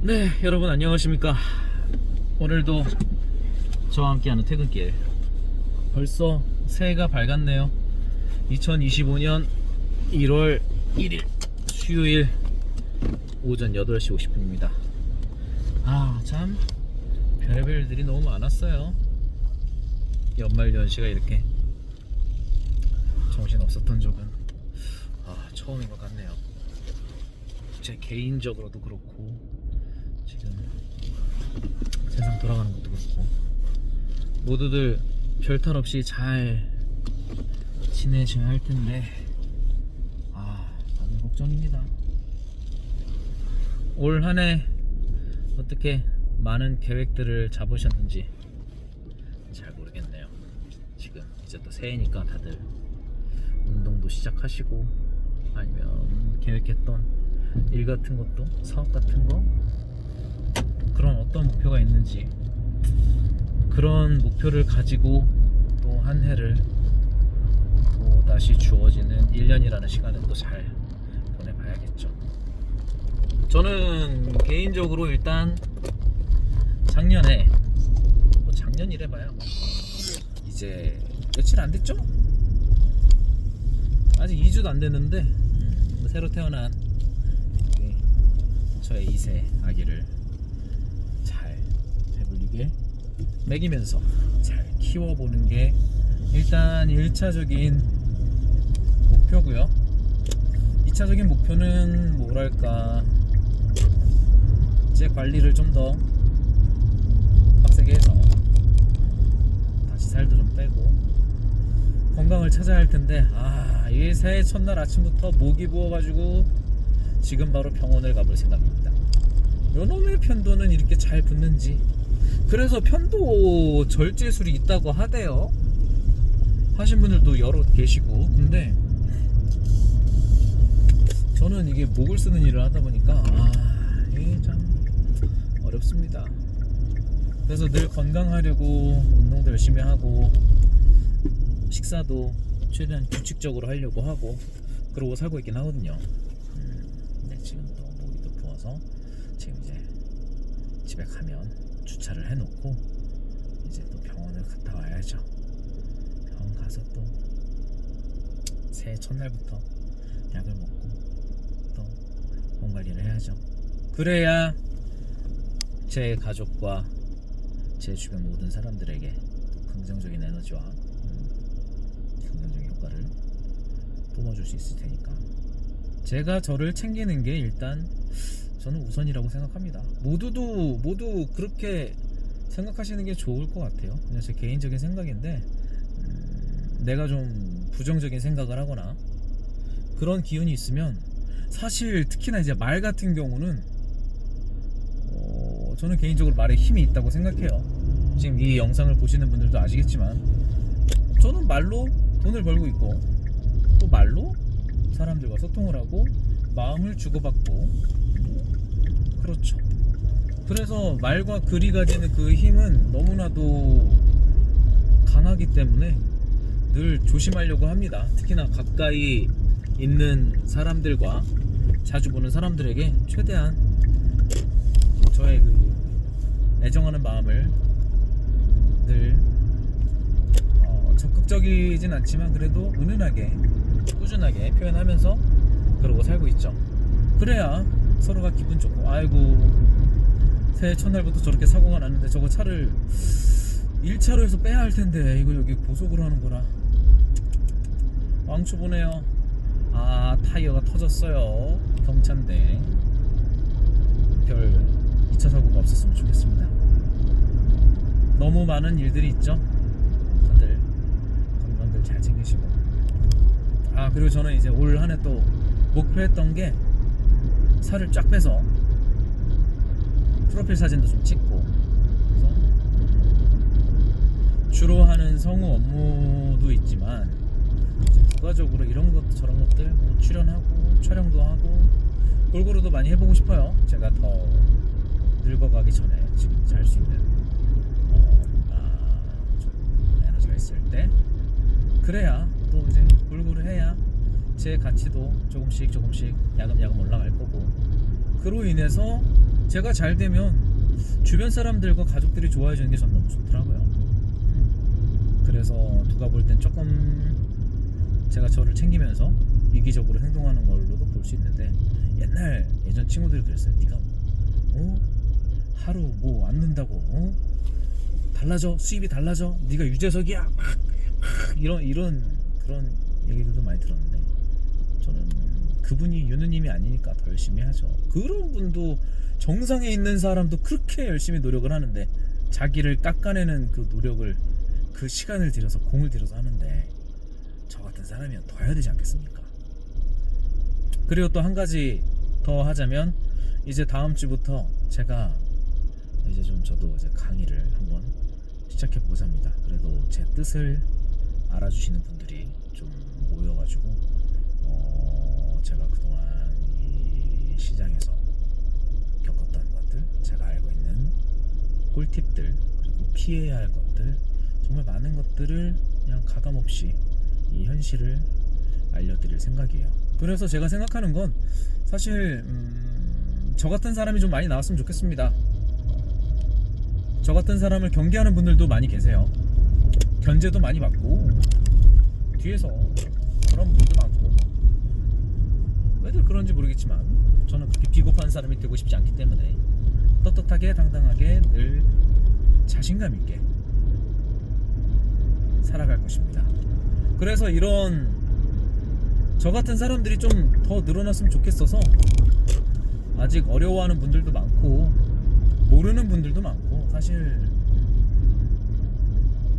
네, 여러분 안녕하십니까? 오늘도 저와 함께하는 퇴근길. 벌써 새해가 밝았네요. 2025년 1월 1일 수요일 오전 8시 50분입니다. 아, 참 별의별 일들이 너무 많았어요. 연말 연시가 이렇게 정신 없었던 적은 아, 처음인 것 같네요. 제 개인적으로도 그렇고 지금 세상 돌아가는 것도 그렇고 모두들 별탈 없이 잘 지내셔야 할 텐데 아 다들 걱정입니다. 올 한 해 어떻게 많은 계획들을 잡으셨는지 잘 모르겠네요. 지금 이제 또 새해니까 다들 운동도 시작하시고 아니면 계획했던 일 같은 것도 사업 같은 거 그런 어떤 목표가 있는지 그런 목표를 가지고 또 한 해를 또 다시 주어지는 1년이라는 시간을 또 잘 보내봐야겠죠. 저는 개인적으로 일단 작년에 뭐 작년이래봐야 뭐 이제 며칠 안 됐죠? 아직 2주도 안 됐는데 뭐 새로 태어난 이 저의 2세 아기를 잘 배불리게 먹이면서 잘 키워보는 게 일단 1차적인 목표고요 2차적인 목표는 뭐랄까 제 관리를 좀 더 빡세게 해서 다시 살도 좀 빼고 건강을 찾아야 할 텐데 아, 이 새해 첫날 아침부터 목이 부어가지고 지금 바로 병원을 가볼 생각입니다. 요놈의 편도는 이렇게 잘 붙는지 그래서 편도 절제술이 있다고 하대요. 하신 분들도 여러 계시고 근데 저는 이게 목을 쓰는 일을 하다 보니까 아, 이게 참 어렵습니다. 그래서 늘 건강하려고 운동도 열심히 하고 식사도 최대한 규칙적으로 하려고 하고 그러고 살고 있긴 하거든요. 음, 근데 지금 또 목이 또 부어서 지금 이제 집에 가면 주차를 해놓고 이제 또 병원을 갔다 와야죠. 병원 가서 또 새해 첫날부터 약을 먹고 또 몸 관리를 해야죠. 그래야 제 가족과 제 주변 모든 사람들에게 또 긍정적인 에너지와 음, 긍정적인 효과를 뿜어줄 수 있을 테니까 제가 저를 챙기는 게 일단 저는 우선이라고 생각합니다. 모두도 모두 그렇게 생각하시는 게 좋을 것 같아요. 그냥 제 개인적인 생각인데 음, 내가 좀 부정적인 생각을 하거나 그런 기운이 있으면 사실 특히나 이제 말 같은 경우는 어, 저는 개인적으로 말에 힘이 있다고 생각해요. 지금 이 영상을 보시는 분들도 아시겠지만 저는 말로 돈을 벌고 있고 또 말로 사람들과 소통을 하고 마음을 주고받고 그렇죠. 그래서 말과 글이 가지는 그 힘은 너무나도 강하기 때문에 늘 조심하려고 합니다. 특히나 가까이 있는 사람들과 자주 보는 사람들에게 최대한 저의 그 애정하는 마음을 늘 어, 적극적이진 않지만 그래도 은은하게 꾸준하게 표현하면서 그러고 살고 있죠. 그래야 서로가 기분 좋고 아이고 새해 첫날부터 저렇게 사고가 났는데 저거 차를 1차로에서 빼야 할 텐데 이거 여기 고속으로 하는 거라 왕초 보네요. 아 타이어가 터졌어요. 경차인데 별 2차 사고가 없었으면 좋겠습니다. 너무 많은 일들이 있죠. 다들 건강들 잘 챙기시고. 아 그리고 저는 이제 올 한 해 또 목표했던 게 살을 쫙 빼서 프로필 사진도 좀 찍고 주로 하는 성우 업무도 있지만 부가적으로 이런 것 저런 것들 뭐 출연하고 촬영도 하고 골고루도 많이 해보고 싶어요. 제가 더 늙어가기 전에 지금 할수 있는 어, 좀 에너지가 있을 때 그래야 또 이제 골고루 해야 제 가치도 조금씩 조금씩 야금야금 올라갈 거고 그로 인해서 제가 잘 되면 주변 사람들과 가족들이 좋아해 주는 게 전 너무 좋더라고요. 음. 그래서 누가 볼 땐 조금 제가 저를 챙기면서 이기적으로 행동하는 걸로도 볼 수 있는데 옛날 예전 친구들이 그랬어요. 네가 어? 하루 뭐 안 는다고 어? 달라져 수입이 달라져 네가 유재석이야 막, 막 이런 이런 그런 얘기들도 많이 들었는데 저는 그분이 윤우님이 아니니까 더 열심히 하죠. 그런 분도 정상에 있는 사람도 그렇게 열심히 노력을 하는데 자기를 깎아내는 그 노력을 그 시간을 들여서 공을 들여서 하는데 저 같은 사람이면 더 해야 되지 않겠습니까? 그리고 또 한 가지 더 하자면 이제 다음 주부터 제가 이제 좀 저도 이제 강의를 한번 시작해 보자입니다. 그래도 제 뜻을 알아주시는 분들이 좀 모여가지고 어 제가 그동안 이 시장에서 겪었던 것들, 제가 알고 있는 꿀팁들 그리고 피해야 할 것들 정말 많은 것들을 그냥 가감 없이 이 현실을 알려드릴 생각이에요. 그래서 제가 생각하는 건 사실 음, 저 같은 사람이 좀 많이 나왔으면 좋겠습니다. 저 같은 사람을 경계하는 분들도 많이 계세요. 견제도 많이 받고 뒤에서 그런 분도 많고 왜들 그런지 모르겠지만 저는 그렇게 비겁한 사람이 되고 싶지 않기 때문에 떳떳하게 당당하게 늘 자신감 있게 살아갈 것입니다. 그래서 이런 저 같은 사람들이 좀 더 늘어났으면 좋겠어서 아직 어려워하는 분들도 많고 모르는 분들도 많고 사실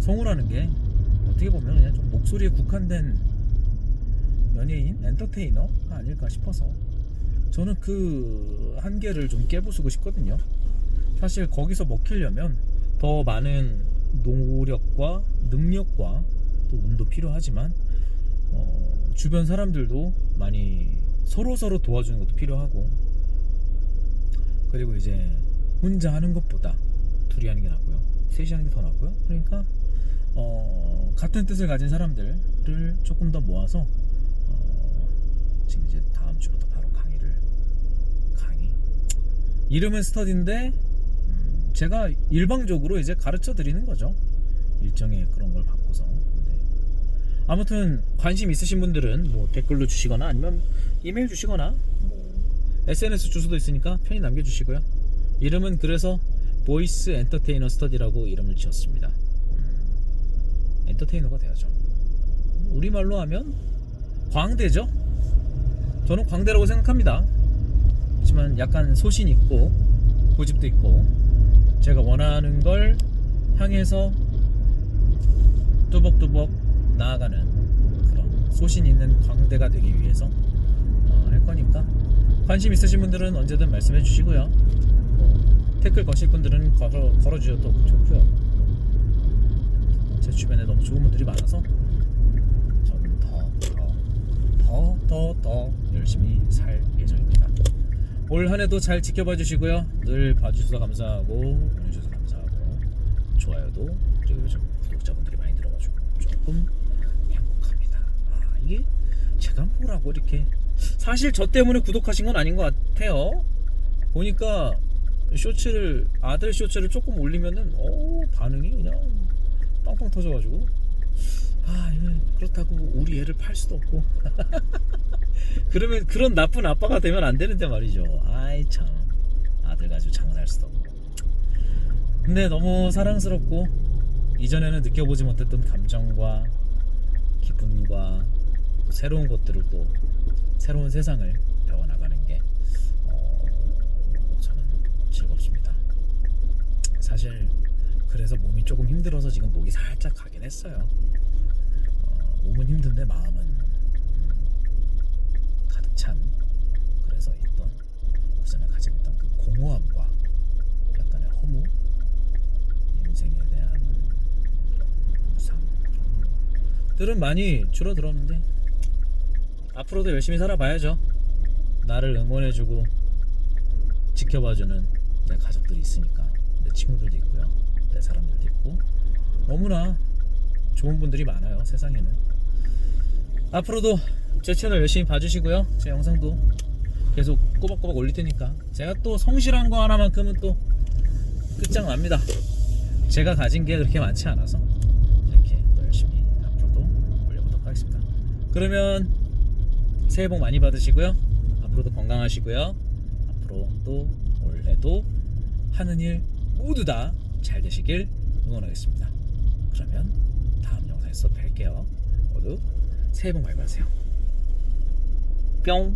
성우라는 게 어떻게 보면 그냥 좀 목소리에 국한된 연예인, 엔터테이너가 아닐까 싶어서 저는 그 한계를 좀 깨부수고 싶거든요. 사실 거기서 먹히려면 더 많은 노력과 능력과 또 운도 필요하지만 어, 주변 사람들도 많이 서로 서로 도와주는 것도 필요하고 그리고 이제 혼자 하는 것보다 둘이 하는 게 낫고요. 셋이 하는 게 더 낫고요. 그러니까 어, 같은 뜻을 가진 사람들을 조금 더 모아서 어, 지금 이제 다음 주부터 바로 강의를 강의 이름은 스터디인데 음, 제가 일방적으로 이제 가르쳐 드리는 거죠. 일정의 그런 걸 바꿔서. 네. 아무튼 관심 있으신 분들은 뭐 댓글로 주시거나 아니면 이메일 주시거나 뭐 SNS 주소도 있으니까 편히 남겨주시고요. 이름은 그래서 보이스 엔터테이너 스터디라고 이름을 지었습니다. 음, 엔터테이너가 돼야죠. 우리말로 하면 광대죠. 저는 광대라고 생각합니다. 하지만 약간 소신 있고 고집도 있고 제가 원하는 걸 향해서 뚜벅뚜벅 나아가는 그런 소신 있는 광대가 되기 위해서 어, 할 거니까 관심 있으신 분들은 언제든 말씀해 주시고요. 뭐, 댓글 거실 분들은 걸어, 걸어주셔도 좋고요. 제 주변에 너무 좋은 분들이 많아서 저는 더, 더, 더, 더, 더 열심히 살 예정입니다. 올 한 해도 잘 지켜봐 주시고요. 늘 봐주셔서 감사하고 응원해주셔서 감사하고 좋아요도 요즘 구독자분들이 많이 늘어가지고 조금 행복합니다. 아 이게 제가 뭐라고 이렇게 사실 저 때문에 구독하신 건 아닌 것 같아요. 보니까 쇼츠를 아들 쇼츠를 조금 올리면은 어 반응이 그냥 빵빵 터져가지고 아 그렇다고 우리 애를 팔 수도 없고 그러면 그런 나쁜 아빠가 되면 안 되는데 말이죠. 아이 참 아들 가지고 장사할 수도 없고 근데 너무 사랑스럽고 이전에는 느껴보지 못했던 감정과 기분과 또 새로운 것들을 또 새로운 세상을 배워나가는 게 어, 저는 즐겁습니다. 사실 그래서 몸이 조금 힘들어서 지금 목이 살짝 가긴 했어요. 어, 몸은 힘든데 마음은 음, 가득 찬 그래서 있던 그전에 가지고 있던 그 공허함과 약간의 허무 인생에 대한 무상 들은 많이 줄어들었는데 앞으로도 열심히 살아봐야죠. 나를 응원해주고 지켜봐주는 내 가족들이 있으니까 내 친구들도 있고요, 내 사람들도 있고 너무나 좋은 분들이 많아요 세상에는. 앞으로도 제 채널 열심히 봐주시고요, 제 영상도 계속 꼬박꼬박 올릴 테니까 제가 또 성실한 거 하나만큼은 또 끝장납니다. 제가 가진 게 그렇게 많지 않아서 이렇게 또 열심히 앞으로도 올려보도록 하겠습니다. 그러면 새해 복 많이 받으시고요. 앞으로도 건강하시고요. 앞으로 또 올해도 하는 일 모두 다 잘 되시길 응원하겠습니다. 그러면 다음 영상에서 뵐게요. 모두 새해 복 많이 받으세요. 뿅!